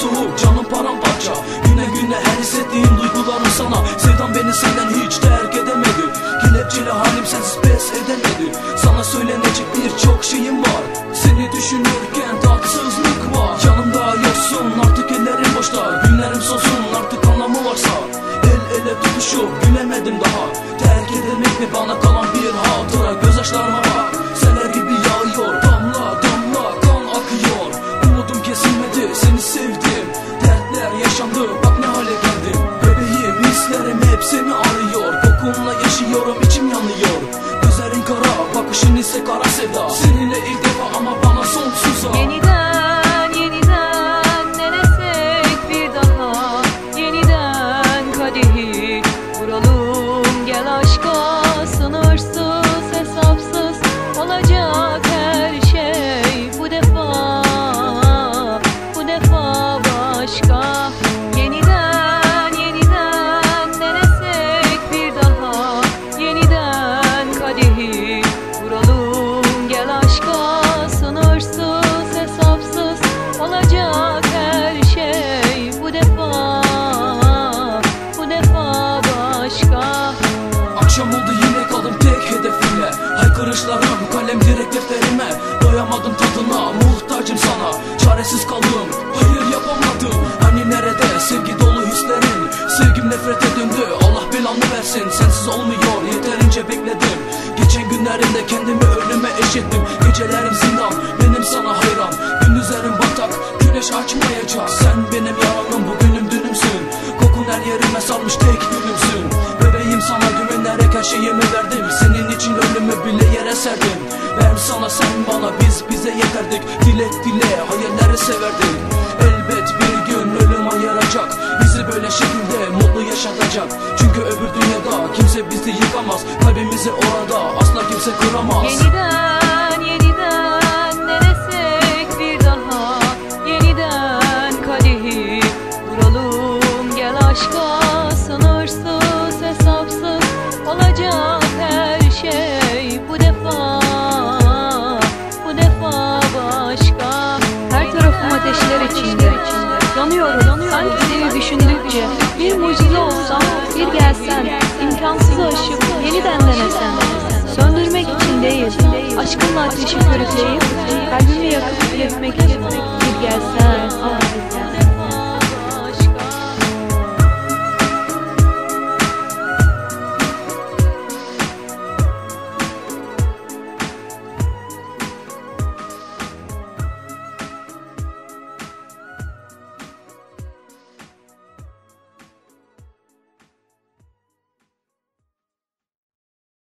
soğuk canım paramparça. Güne güne her hissettiğim duygularım sana. Sevdan beni senden hiç terk edemedi. Kelepçeli halim sensiz pes edemedi. Sana söylenecek birçok şeyim var. Seni düşünürken tatsızlık var. Yanımda yoksun artık ellerim boşta. Günlerim solsun artık anlamı varsa. El ele tutuşup gülemedim daha. Terk edemek mi bana kalan bir hatıra? Gözyaşlarıma Annesi kara sevda Seninle Haykırışlarım kalem direkt defterime. Doyamadım tadına muhtacım sana. Çaresiz kaldım hayır yapamadım. Hani nerede? Sevgi dolu hislerin Sevgim nefrete döndü Allah belamı versin. Sensiz olmuyor yeterince bekledim. Geçen günlerimde kendimi ölüme eşittim. Gecelerim zindan benim sana hayran. Gündüzlerim batak güneş açmayacak. Sen benim yalanım bugünüm dünümsün. Kokun her yerime sarmış tek gülümsün yere serdim Ben sana sen bana biz bize yeterdik. Dilek dile hayalleri severdik. Elbet bir gün ölüm ayıracak. Bizi böyle şekilde mutlu yaşatacak. Çünkü öbür dünyada kimse bizi yıkamaz. Kalbimizi orada asla kimse kıramaz. Yeniden düşündükçe Bir mucize olsam bir gelsen imkansızı aşıp yeniden denesem Söndürmek için değil Aşkınla ateşi körükleyip Kalbimi yakıp yetmek için Bir gelsen. ah